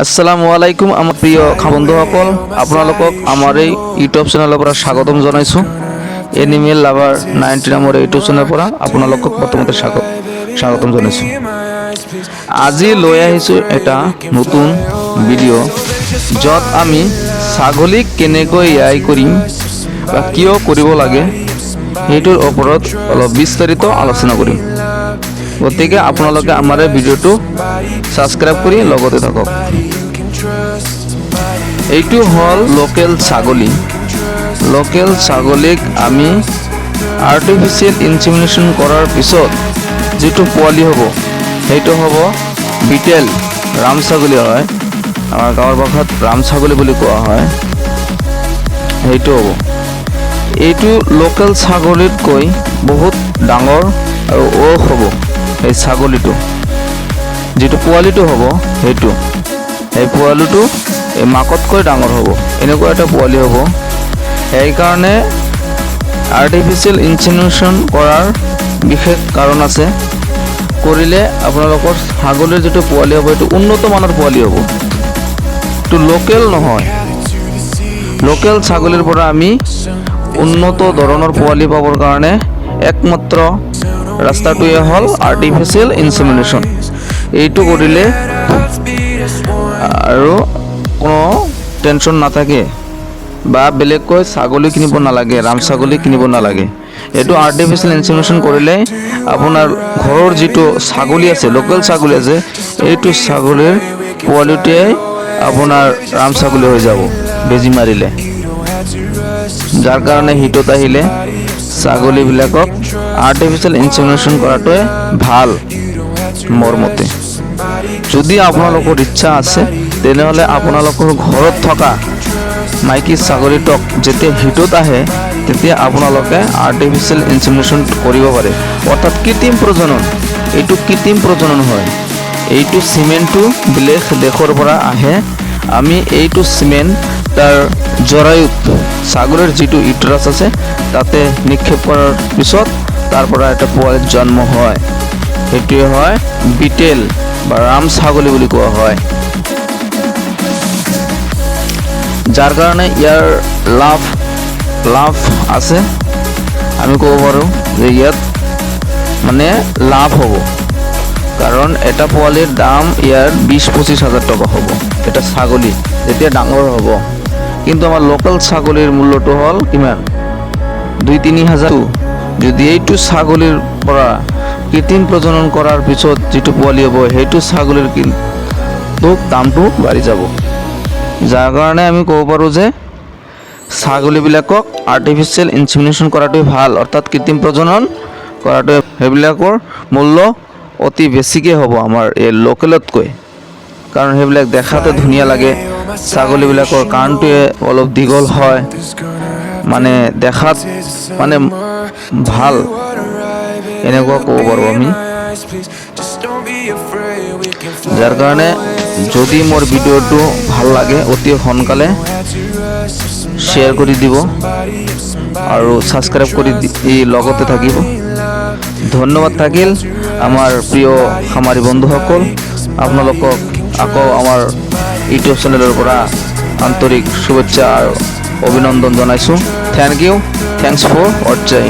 আসসালামু আলাইকুম আমাৰ প্ৰিয় বন্ধুসকল আপোনালোকক আমাৰ এই ইউটিউব চেনেলৰ পৰা স্বাগতম জনাইছোঁ। এনিমেল লাভাৰ নাইণ্টি নামৰ ইউটিউব চেনেলৰ পৰা আপোনালোকক প্ৰথমতে স্বাগত স্বাগতম জনাইছোঁ। আজি লৈ আহিছোঁ এটা নতুন ভিডিঅ' য'ত আমি ছাগলীক কেনেকৈ এয়াই কৰিম বা কিয় কৰিব লাগে, সেইটোৰ ওপৰত অলপ বিস্তাৰিত আলোচনা কৰিম। গতিকে আপোনালোকে আমাৰ ভিডিঅ'টো ছাবস্ক্ৰাইব কৰি লগতে থাকক। এইটো হ'ল লোকেল ছাগলী। লোকেল ছাগলীক আমি আৰ্টিফিচিয়েল ইনচিমিনেশ্যন কৰাৰ পিছত যিটো পোৱালি হ'ব, সেইটো হ'ব বিটেল ৰাম ছাগলী হয়। আমাৰ গাঁৱৰ ভাষাত ৰাম ছাগলী বুলি কোৱা হয়। সেইটো হ'ব। এইটো লোকেল ছাগলীতকৈ বহুত ডাঙৰ আৰু ওখ হ'ব। এই ছাগলীটো। যিটো পোৱালিটো হ'ব, সেইটো। এই পোৱালিটো এই মাকতকৈ ডাঙৰ হ'ব। এনেকুৱা এটা পোৱালি হ'ব। সেইকাৰণে আৰ্টিফিচিয়েল ইনচিনেশ্যন কৰাৰ বিশেষ কাৰণ আছে। কৰিলে আপোনালোকৰ ছাগলীৰ যিটো পোৱালি হ'ব, এইটো উন্নত মানৰ পোৱালি হ'ব। এইটো লোকেল নহয়। লোকেল ছাগলীৰ পৰা আমি উন্নত ধৰণৰ পোৱালি পাবৰ কাৰণে একমাত্ৰ ৰাস্তাটোৱে হ'ল আৰ্টিফিচিয়েল ইনচিমিনেশ্যন এইটো কৰিলে আৰু কোনো টেনশ্যন নাথাকে বা বেলেগকৈ ছাগলী কিনিব নালাগে, ৰাম ছাগলী কিনিব নালাগে। এইটো আৰ্টিফিচিয়েল ইনচিমিনেশ্যন কৰিলে আপোনাৰ ঘৰৰ যিটো ছাগলী আছে, লোকেল ছাগলী আছে, এইটো ছাগলীৰ পোৱালিটোৱে আপোনাৰ ৰাম ছাগলী হৈ যাব, বেজী মাৰিলে। যাৰ কাৰণে হিটত আহিলে ছাগলীবিলাকক আৰ্টিফিচিয়েল ইনচিমিনেশ্যন কৰাটোৱে ভালো, মোৰ মতে। যদি আপোনালোকৰ ইচ্ছা আছে, তেনেহ'লে আপোনালোকৰ ঘৰত থকা মাইকী ছাগলীটোক যেতিয়া হিটত আহে, তেতিয়া আপোনালোকে আৰ্টিফিচিয়েল ইনচিমিনেশ্যন কৰিব পাৰে। অৰ্থাৎ কৃত্ৰিম প্ৰজনন, এইটো কৃত্ৰিম প্ৰজনন হয়। এইটো চিমেণ্টটো বেলেগ দেশৰ পৰা আহে আমি এইটো চিমেণ্ট তাৰ জৰায়ুত ছাগলীৰ যিটো ইউটাৰাছ আছে, তাতে নিক্ষেপ কৰাৰ পিছত তাৰ পৰা এটা পোৱালিৰ জন্ম হয়। সেইটোৱে হয় বিটেল বা ৰাম ছাগলী বুলি কোৱা হয়। যাৰ কাৰণে ইয়াৰ লাভ লাভ আছে, আমি ক'ব পাৰোঁ যে ইয়াত মানে লাভ হ'ব। কাৰণ এটা পোৱালিৰ দাম ইয়াৰ বিছ পঁচিছ হাজাৰ টকা হ'ব। এটা ছাগলী যেতিয়া ডাঙৰ হ'ব। কিন্তু আমাৰ লোকেল ছাগলীৰ মূল্যটো হ'ল কিমান? দুই তিনি হাজাৰ যদি এইটো ছাগলীৰ পৰা কৃত্ৰিম প্ৰজনন কৰাৰ পিছত যিটো পোৱালি হ'ব, সেইটো ছাগলীৰ কিন্তু দামটো বাঢ়ি যাব। যাৰ কাৰণে আমি ক'ব পাৰোঁ যে ছাগলীবিলাকক আৰ্টিফিচিয়েল ইনচিমিনেশ্যন কৰাটোৱে ভালো, অৰ্থাৎ কৃত্ৰিম প্ৰজনন কৰাটোৱে সেইবিলাকৰ মূল্য অতি বেছিকৈ হ'ব আমাৰ এই লোকেলতকৈ। কাৰণ সেইবিলাক দেখাতে ধুনীয়া লাগে। ছাগলীবিলাকৰ কাণটোৱে অলপ দীঘল হয়। মানে দেখাত মানে ভালো। এনেকুৱা ক'ব পাৰোঁ আমি। যাৰ কাৰণে যদি মোৰ ভিডিঅ'টো ভালো লাগে, অতি সোনকালে শ্বেয়াৰ কৰি দিব আৰু ছাবস্ক্ৰাইব কৰি লগতে থাকিব। ধন্যবাদ থাকিল। আমার প্রিয় খামারি বন্ধু সকল আপোনালোকক আকৌ আমাৰ ইউটিউব চেনেলৰ পৰা আন্তৰিক শুভেচ্ছা আৰু অভিনন্দন জনাইছোঁ। Thank you thanks for ৱাটচিং